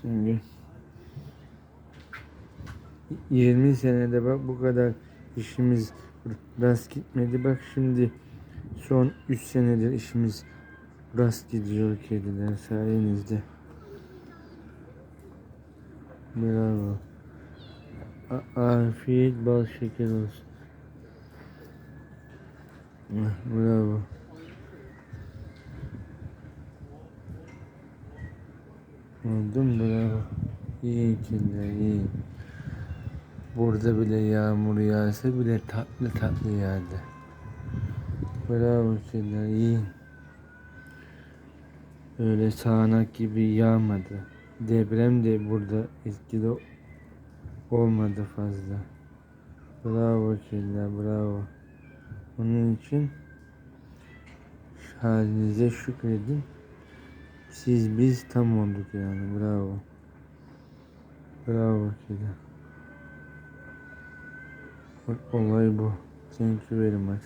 Şimdi 20 senede bak bu kadar işimiz rast gitmedi. Bak şimdi son 3 senedir işimiz rast gidiyor kediler sayenizde. Bravo. Afiyet bal şeker olsun. Bravo. Oldum bravo. İyi kediler iyi. Burada bile yağmur yağsa bile tatlı tatlı yağdı. Bravo kediler iyi. Öyle sağanak gibi yağmadı. Deprem de burada etkili olmadı fazla. Bravo kediler bravo. Onun için halinize şükredin. Siz biz tam olduk yani bravo. Bravo kedi. Bak olay bu. Thank you very much.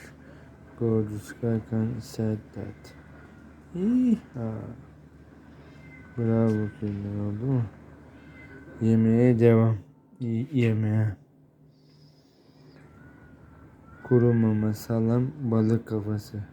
Gorgeous Skycan said that. İha. Bravo kediler oldu mu? Yemeğe devam. Y- yemeğe. Kuru mama, salam, balık kafası.